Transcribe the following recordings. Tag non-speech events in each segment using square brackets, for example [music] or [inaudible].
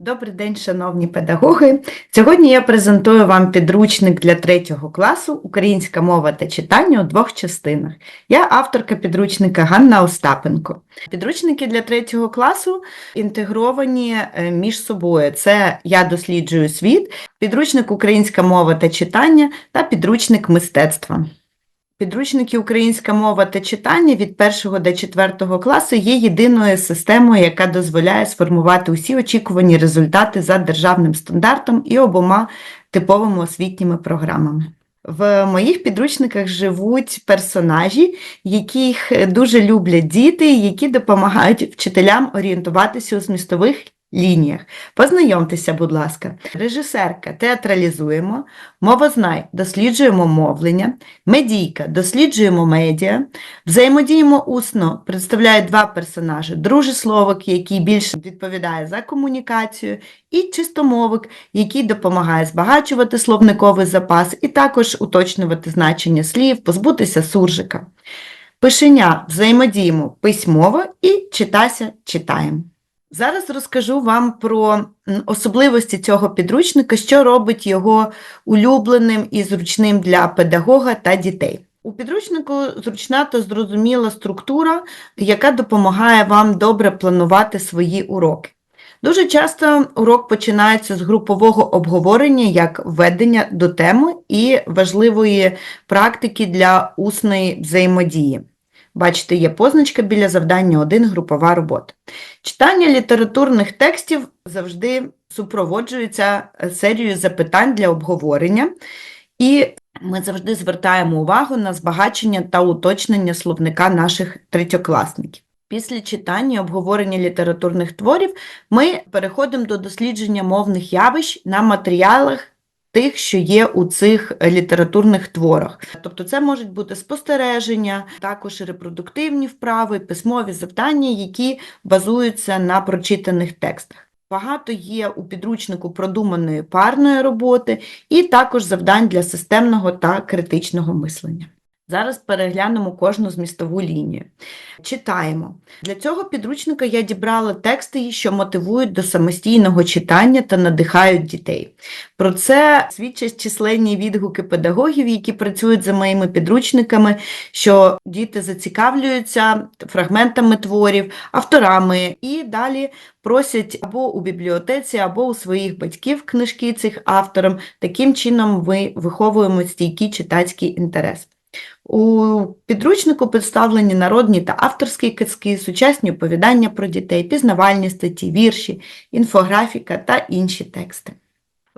Добрий день, шановні педагоги. Сьогодні я презентую вам підручник для третього класу Українська мова та читання у двох частинах. Я авторка підручника Ганна Остапенко. Підручники для третього класу інтегровані е, між собою. Це Я досліджую світ, підручник Українська мова та читання та підручник мистецтва. Підручники Українська мова та читання від 1 до 4 класу є єдиною системою, яка дозволяє сформувати усі очікувані результати за державним стандартом і обома типовими освітніми програмами. В моїх підручниках живуть персонажі, яких дуже люблять діти, які допомагають вчителям орієнтуватися у змістових лініях. Познайомтеся, будь ласка. Режисерка театралізуємо, мовознай досліджуємо мовлення, медійка досліджуємо медіа, взаємодіємо усно представляють два персонажі: дружесловик, який більше відповідає за комунікацію, і чистомовик, який допомагає збагачувати словниковий запас і також уточнювати значення слів, позбутися суржика. Пишеня взаємодіємо письмово і читася читаємо. Зараз розкажу вам про особливості цього підручника, що робить його улюбленим і зручним для педагога та дітей. У підручнику зручна та зрозуміла структура, яка допомагає вам добре планувати свої уроки. Дуже часто урок починається з групового обговорення як введення до теми і важливої практики для усної взаємодії. Бачите, є позначка біля завдання 1 групова робота. Читання літературних текстів завжди супроводжується серією запитань для обговорення, і ми завжди звертаємо увагу на збагачення та уточнення словника наших третьокласників. Після читання і обговорення літературних творів ми переходимо до дослідження мовних явищ на матеріалах тих, що є у цих літературних творах. Тобто це можуть бути спостереження, також репродуктивні вправи, письмові завдання, які базуються на прочитаних текстах. Багато є у підручнику продуманої парної роботи і також завдань для системного та критичного мислення. Зараз переглянемо кожну змістову лінію. Читаємо. Для цього підручника я дібрала тексти, що мотивують до самостійного читання та надихають дітей. Про це свідчать численні відгуки педагогів, які працюють за моїми підручниками, що діти зацікавлюються фрагментами творів, авторами і далі просять або у бібліотеці, або у своїх батьків книжки цих авторам. Таким чином ми виховуємо стійкий читацький інтерес. У підручнику представлені народні та авторські казки, сучасні оповідання про дітей, пізнавальні статті, вірші, інфографіка та інші тексти.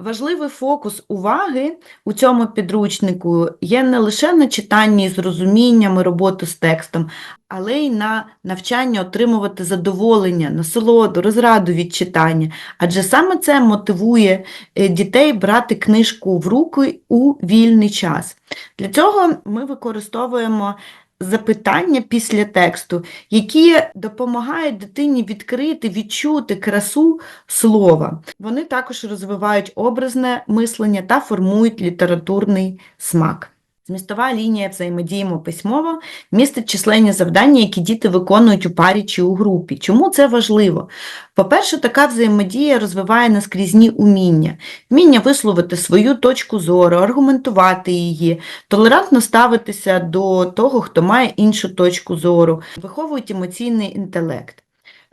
Важливий фокус уваги у цьому підручнику є не лише на читанні з розумінням і роботу з текстом, але й на навчання отримувати задоволення, насолоду, розраду від читання, адже саме це мотивує е, дітей брати книжку в руки у вільний час. Для цього ми використовуємо запитання після тексту, які допомагають дитині відкрити, відчути красу слова. Вони також розвивають образне мислення та формують літературний смак. Змістова лінія взаємодіємо письмово містить численні завдання, які діти виконують у парі чи у групі. Чому це важливо? По-перше, така взаємодія розвиває наскрізні уміння, вміння висловити свою точку зору, аргументувати її, толерантно ставитися до того, хто має іншу точку зору, виховують емоційний інтелект.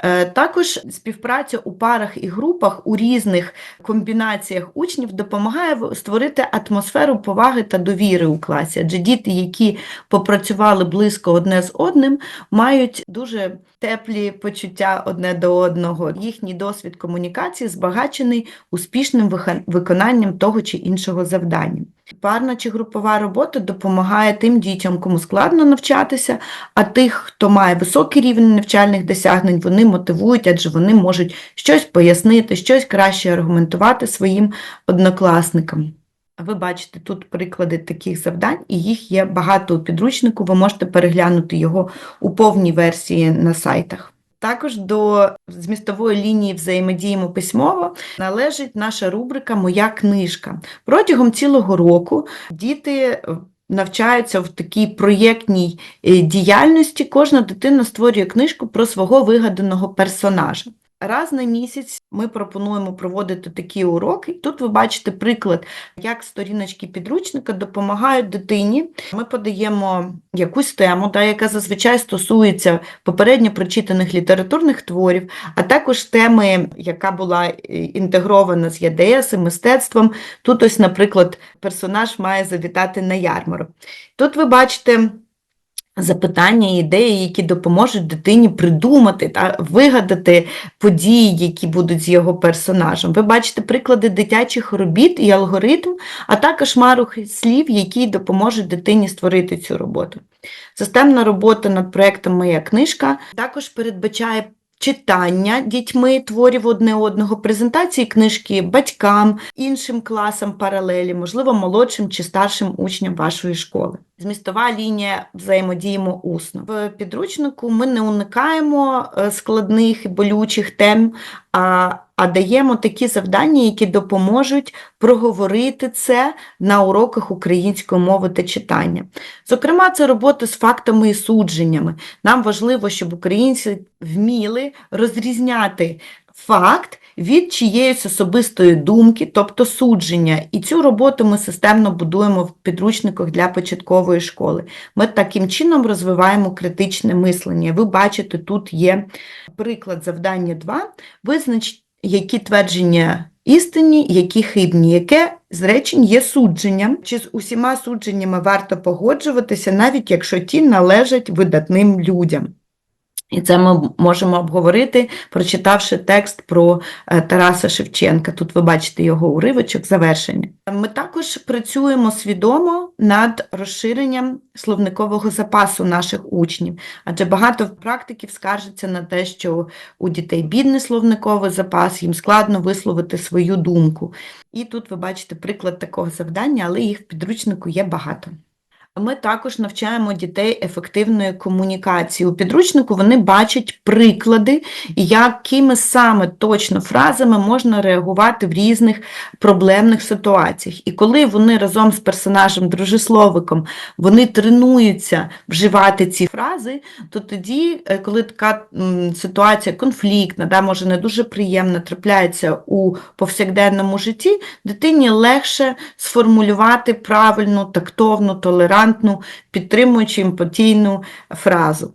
Е, Також співпраця у парах і групах у різних комбінаціях учнів допомагає створити атмосферу поваги та довіри у класі, адже діти, які попрацювали близько одне з одним, мають дуже теплі почуття одне до одного. Їхній досвід комунікації збагачений успішним виконанням того чи іншого завдання. Парна чи групова робота допомагає тим дітям, кому складно навчатися, а тих, хто має високий рівень навчальних досягнень, вони мотивують, адже вони можуть щось пояснити, щось краще аргументувати своїм однокласникам. Ви бачите тут приклади таких завдань, і їх є багато у підручнику. Ви можете переглянути його у повній версії на сайтах. Також до змістової лінії взаємодіємо письмово належить наша рубрика Моя книжка. Протягом цілого року діти навчаються в такій проєктній е, діяльності. Кожна дитина створює книжку про свого вигаданого персонажа. Раз на місяць ми пропонуємо проводити такі уроки. Тут ви бачите приклад, як сторіночки підручника допомагають дитині. Ми подаємо якусь тему, да, яка зазвичай стосується попередньо прочитаних літературних творів, а також теми, яка була е, інтегрована з ЄДС і мистецтвом. Тут ось, наприклад, персонаж має завітати на ярмарок. Тут ви бачите запитання ідеї, які допоможуть дитині придумати та вигадати події, які будуть з його персонажем. Ви бачите приклади дитячих робіт і алгоритм, а також марухи слів, які допоможуть дитині створити цю роботу. Системна робота над проєктом Моя книжка також передбачає читання дітьми творів одне одного, презентації книжки батькам, іншим класам паралелі, можливо, молодшим чи старшим учням вашої школи. Змістова лінія взаємодіємо усно. В підручнику ми не уникаємо е, складних і болючих тем, а, а даємо такі завдання, які допоможуть проговорити це на уроках української мови та читання. Зокрема, це робота з фактами і судженнями. Нам важливо, щоб українці вміли розрізняти факт від чиєїсь особистої думки, тобто судження. І цю роботу ми системно будуємо в підручниках для початкової школи. Ми таким чином розвиваємо критичне мислення. Ви бачите, тут є приклад завдання 2. Визнач, які твердження істинні, які хибні, яке з речень є судженням. Чи з усіма судженнями варто погоджуватися, навіть якщо ті належать видатним людям. І це ми можемо обговорити, прочитавши текст про е, Тараса Шевченка. Тут ви бачите його уривочок, завершення. Ми також працюємо свідомо над розширенням словникового запасу наших учнів, адже багато практиків скаржаться на те, що у дітей бідний словниковий запас, їм складно висловити свою думку. І тут ви бачите приклад такого завдання, але їх в підручнику є багато. Ми також навчаємо дітей ефективної комунікації. У підручнику вони бачать приклади, якими саме точно фразами можна реагувати в різних проблемних ситуаціях. І коли вони разом з персонажем дружесловиком вони тренуються вживати ці фрази, то тоді, е, коли така ситуація конфліктна, да, може не дуже приємна, трапляється у повсякденному житті, дитині легше сформулювати правильну, тактовну, толерантну толерантну, підтримуючи емпатійну фразу.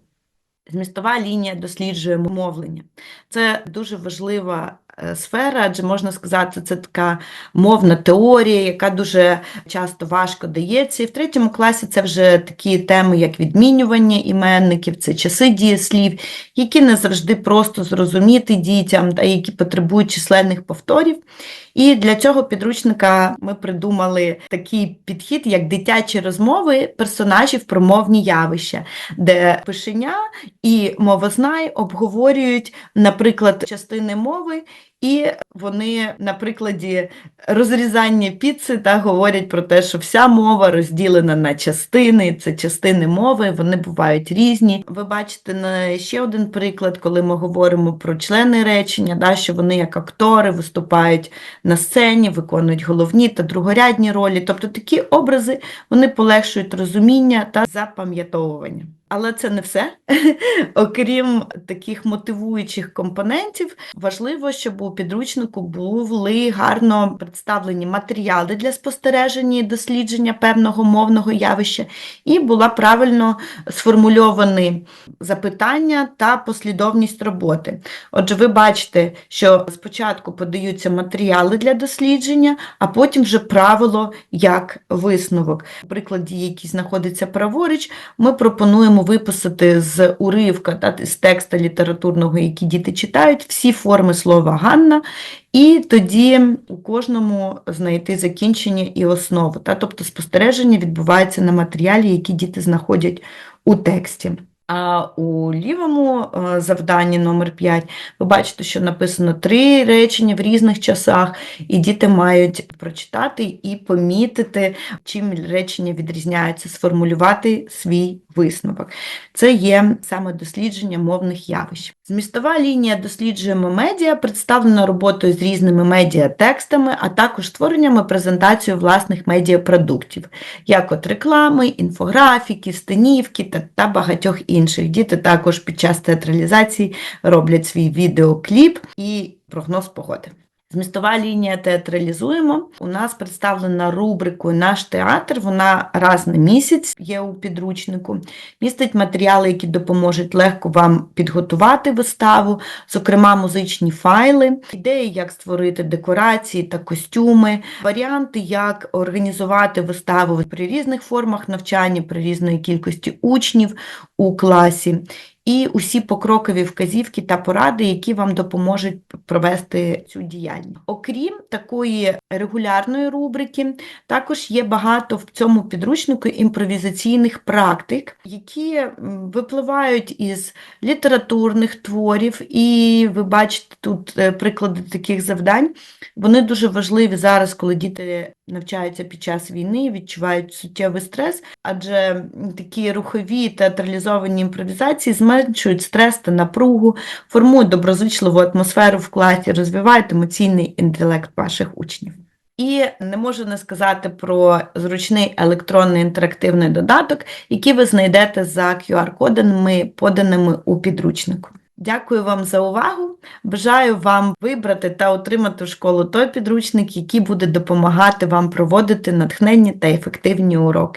Змістова лінія досліджує мовлення. Це дуже важлива е, сфера, адже можна сказати, це така мовна теорія, яка дуже часто важко дається. І в третьому класі це вже такі теми, як відмінювання іменників, це часи дієслів, які не завжди просто зрозуміти дітям, та які потребують численних повторів. І для цього підручника ми придумали такий підхід, як дитячі розмови персонажів про мовні явища, де пишеня і мовознай обговорюють, наприклад, частини мови. І вони на прикладі розрізання піци та говорять про те, що вся мова розділена на частини, це частини мови, вони бувають різні. Ви бачите на ще один приклад, коли ми говоримо про члени речення, да, що вони як актори виступають на сцені, виконують головні та другорядні ролі. Тобто такі образи вони полегшують розуміння та запам'ятовування. Але це не все. [laughs] Окрім таких мотивуючих компонентів, важливо, щоб у підручнику були гарно представлені матеріали для спостереження і дослідження певного мовного явища, і була правильно сформульовані запитання та послідовність роботи. Отже, ви бачите, що спочатку подаються матеріали для дослідження, а потім вже правило як висновок. У прикладі, який знаходиться праворуч, ми пропонуємо виписати з уривка та з текста літературного, який діти читають, всі форми слова Ганна, і тоді у кожному знайти закінчення і основу. Та, Тобто спостереження відбувається на матеріалі, які діти знаходять у тексті. А у лівому е, завданні номер 5 ви бачите, що написано три речення в різних часах, і діти мають прочитати і помітити, чим речення відрізняються, сформулювати свій висновок. Це є саме дослідження мовних явищ. Змістова лінія досліджуємо медіа представлена роботою з різними медіатекстами, а також створенням і презентацією власних медіапродуктів, як от реклами, інфографіки, стенівки та, та багатьох інших. Діти також під час театралізації роблять свій відеокліп і прогноз погоди. Змістова лінія театралізуємо. У нас представлена рубрикою Наш театр. Вона раз на місяць є у підручнику. Містить матеріали, які допоможуть легко вам підготувати виставу, зокрема музичні файли, ідеї, як створити декорації та костюми, варіанти, як організувати виставу при різних формах навчання, при різної кількості учнів у класі. І усі покрокові вказівки та поради, які вам допоможуть провести цю діяльність. Окрім такої регулярної рубрики, також є багато в цьому підручнику імпровізаційних практик, які випливають із літературних творів, і ви бачите тут е, приклади таких завдань. Вони дуже важливі зараз, коли діти навчаються під час війни, відчувають суттєвий стрес, адже такі рухові театралізовані імпровізації зменшують стрес та напругу, формують доброзичливу атмосферу в класі, розвивають емоційний інтелект ваших учнів. І не можу не сказати про зручний електронний інтерактивний додаток, який ви знайдете за QR-кодами, поданими у підручнику. Дякую вам за увагу. Бажаю вам вибрати та отримати в школу той підручник, який буде допомагати вам проводити натхненні та ефективні уроки.